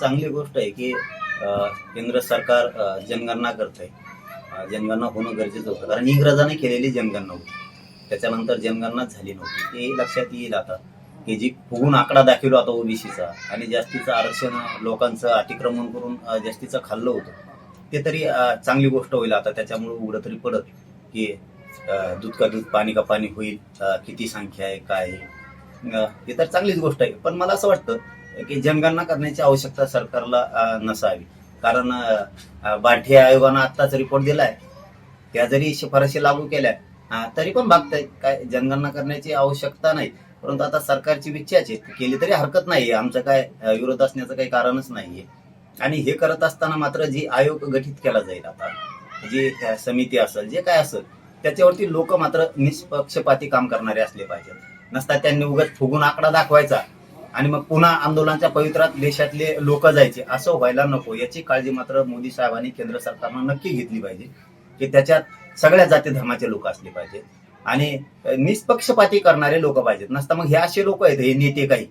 चांगली गोष्ट आहे की केंद्र सरकार जनगणना करत आहे जनगणना होणं गरजेचं होतं. कारण इंग्रजाने केलेली जनगणना होती. त्याच्यानंतर जनगणनाच झाली नव्हती. ते लक्षात येईल आता की जी फुगून आकडा दाखवला होता ओबीसीचा आणि जास्तीचं आरक्षण लोकांचं अतिक्रमण करून जास्तीचं खाल्लं होतं. ते तरी चांगली गोष्ट होईल आता. त्याच्यामुळे उघडं तरी पडत की दूध का दूध पाणी का पाणी होईल किती संख्या आहे काय आहे. हे तर चांगलीच गोष्ट आहे. पण मला असं वाटतं की जनगणना करण्याची आवश्यकता सरकारला नसावी. कारण बाठी आयोगानं आत्ताच रिपोर्ट दिलाय. त्या जरी शिफारशी लागू केल्या तरी पण भागताय काय जनगणना करण्याची आवश्यकता नाही. परंतु आता सरकारची इच्छाच आहे. केली तरी हरकत नाहीये आमचं काय विरोध असण्याचं काही कारणच नाहीये. आणि हे करत असताना मात्र जी आयोग गठीत केला जाईल आता जी समिती असेल जे काय असेल त्याच्यावरती लोक मात्र निष्पक्षपाती काम करणारे असले पाहिजेत. नसता त्यांनी उगत फुगून आकडा दाखवायचा. आणि मग पुन्हा आंदोलनाच्या पवित्रात देशातले लोक जायचे. असं व्हायला नको. याची काळजी मात्र मोदी साहेबांनी केंद्र सरकारनं नक्की घेतली पाहिजे की त्याच्यात सगळ्या जाती धर्माचे लोक असले पाहिजेत आणि निष्पक्षपाती करणारे लोक पाहिजेत. नसता मग हे असे लोक आहेत हे नेते काही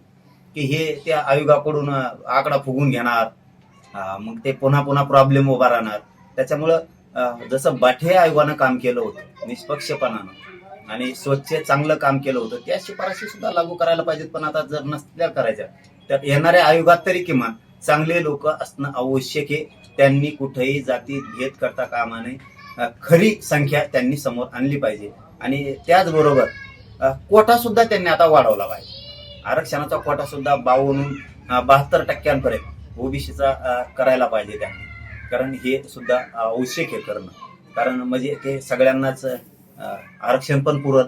की हे त्या आयोगाकडून आकडा फुगून घेणार मग ते पुन्हा पुन्हा प्रॉब्लेम उभा राहणार. त्याच्यामुळं जसं बाठे आयोगानं काम केलं होतं निष्पक्षपणानं आणि स्वच्छ चांगलं काम केलं होतं. त्या शिफारशी सुद्धा लागू करायला पाहिजेत. पण आता जर नसल्या करायच्या तर येणाऱ्या आयोगात तरी किमान चांगले लोक असणं आवश्यक आहे. त्यांनी कुठेही जाती भेद करता कामा नये. खरी संख्या त्यांनी समोर आणली पाहिजे. आणि त्याचबरोबर कोटा सुद्धा त्यांनी आता वाढवला पाहिजे आरक्षणाचा कोटा सुद्धा बावन्न बहात्तर टक्क्यांपर्यंत ओबीसीचा करायला पाहिजे त्यांनी. कारण हे सुद्धा आवश्यक आहे करणं. कारण म्हणजे ते सगळ्यांनाच आरक्षण पण पुरत.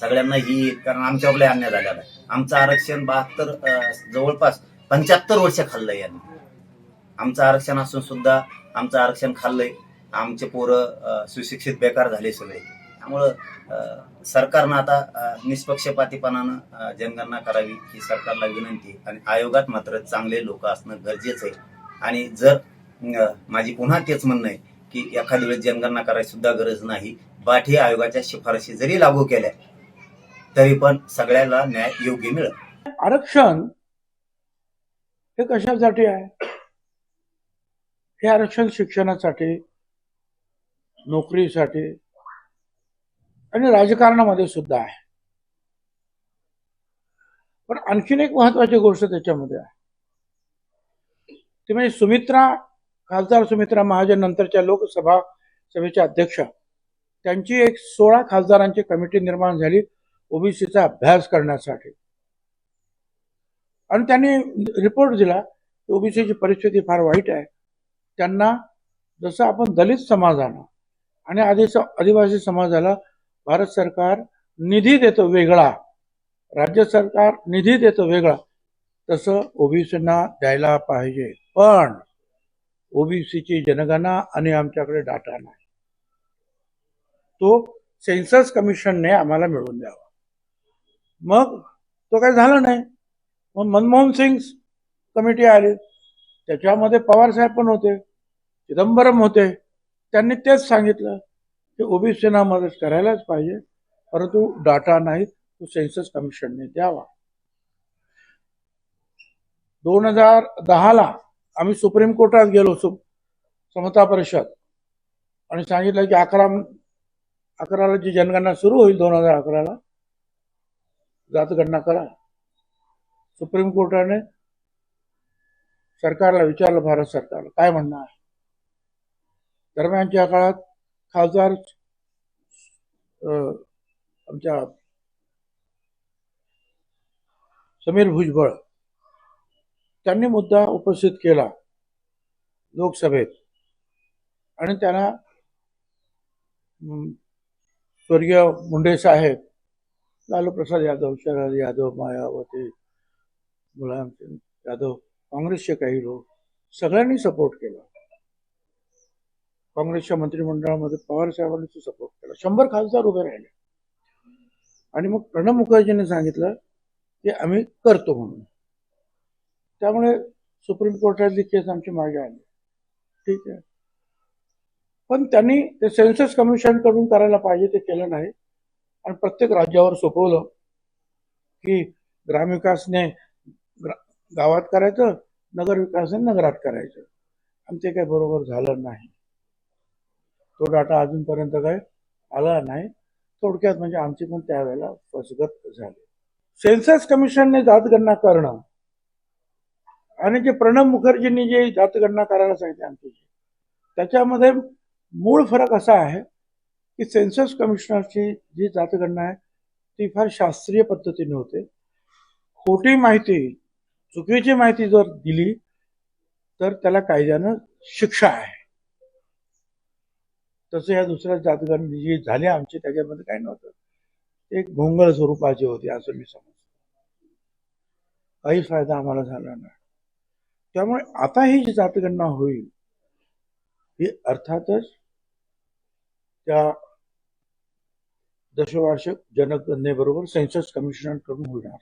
सगळ्यांना ही कारण आमच्याकडे अन्याय झालेला आहे. आमचं आरक्षण बहात्तर जवळपास पंच्याहत्तर वर्ष खाल्लंय यांनी. आमचं आरक्षण असून सुद्धा आमचं आरक्षण खाल्लंय. आमचे पोरं सुशिक्षित बेकार झाले सगळे. त्यामुळं सरकारनं आता निष्पक्षपातीपणानं जनगणना करावी ही सरकारला विनंती. आहे. आणि आयोगात मात्र चांगले लोक असणं गरजेचं आहे. आणि जर माझी पुन्हा तेच म्हणणं आहे की एखाद्या वेळेस जनगणना करायची सुद्धा गरज नाही पाठी आयोगाच्या शिफारशी जरी लागू केल्या तरी पण सगळ्याला न्याय योग्य मिळत आरक्षण हे कशासाठी आहे? हे आरक्षण शिक्षणासाठी नोकरीसाठी आणि राजकारणामध्ये सुद्धा आहे. पण आणखीन एक महत्वाची गोष्ट त्याच्यामध्ये आहे. ती म्हणजे सुमित्रा खासदार सुमित्रा महाजन नंतरच्या लोकसभा सभेच्या अध्यक्ष त्यांची एक सोळा खासदारांची कमिटी निर्माण झाली ओबीसीचा अभ्यास करण्यासाठी. आणि त्यांनी रिपोर्ट दिला की ओबीसीची परिस्थिती फार वाईट आहे. त्यांना जसं आपण दलित समाजानं आणि आदिस आदिवासी समाजाला भारत सरकार निधी देतं वेगळा राज्य सरकार निधी देतं वेगळा तसं ओबीसींना द्यायला पाहिजे. पण ओबीसीची जनगणना आणि आमच्याकडे डाटा नाही. तो सेन्सस कमिशनने आम्हाला मिळवून द्यावा. मग तो काही झाला नाही. मग मनमोहन सिंग कमिटी आली. त्याच्यामध्ये पवार साहेब पण होते. चिदंबरम होते. त्यांनी तेच सांगितलं की ओबीसीना मदत करायलाच पाहिजे. परंतु डाटा नाही तो सेन्सस कमिशनने द्यावा. दोन हजार दहाला आम्ही सुप्रीम कोर्टात गेलो समता परिषद. आणि सांगितलं की अकरा अकराला जी जनगणना सुरू होईल दोन हजार अकराला जातगणना करा. सुप्रीम कोर्टाने सरकारला विचारलं भारत सरकारला काय म्हणणं आहे? दरम्यानच्या काळात खासदार अं, आमच्या समीर भुजबळ त्यांनी मुद्दा उपस्थित केला लोकसभेत. आणि त्यांना स्वर्गीय मुंडे साहेब लालू प्रसाद यादव शरद यादव मायावती मुलायम सिंग यादव काँग्रेसचे काही लोक सगळ्यांनी सपोर्ट केला. काँग्रेसच्या मंत्रिमंडळामध्ये पवार साहेबांनी सपोर्ट केला. शंभर खासदार उभे राहिले. आणि मग प्रणब मुखर्जीने सांगितलं की आम्ही करतो म्हणून. त्यामुळे सुप्रीम कोर्टातली केस आमची मागे आली ठीक आहे. पण त्यांनी ते सेन्सस कमिशनकडून करायला पाहिजे ते केलं नाही. आणि प्रत्येक राज्यावर सोपवलं की ग्रामविकासने गावात करायचं नगर विकासने नगरात करायचं. आणि ते काही बरोबर झालं नाही. तो डाटा अजूनपर्यंत काय आला नाही. थोडक्यात म्हणजे आमची पण त्यावेळेला फसगत झाली. सेन्सस कमिशनने जातगणना करणं आणि जे प्रणब मुखर्जींनी जे जातगणना करायला सांगितले आमची त्याच्यामध्ये मूळ फरक असा आहे की सेन्सस कमिशनरची जी जातगणना आहे ती फार शास्त्रीय पद्धतीने होते. खोटी माहिती चुकीची माहिती जर दिली तर त्याला कायद्यानं शिक्षा आहे. तसं या दुसऱ्या जातगणना जी झाली आमची त्याच्यामध्ये काही नव्हतं. एक भोंगळ स्वरूपाची होती असं मी समजतो. काही फायदा आम्हाला झाला नाही. त्यामुळे आता ही जी जातगणना होईल ही अर्थातच त्या दशवार्षिक जनगणनेबरोबर सेन्सस कमिशनरकडून होणार.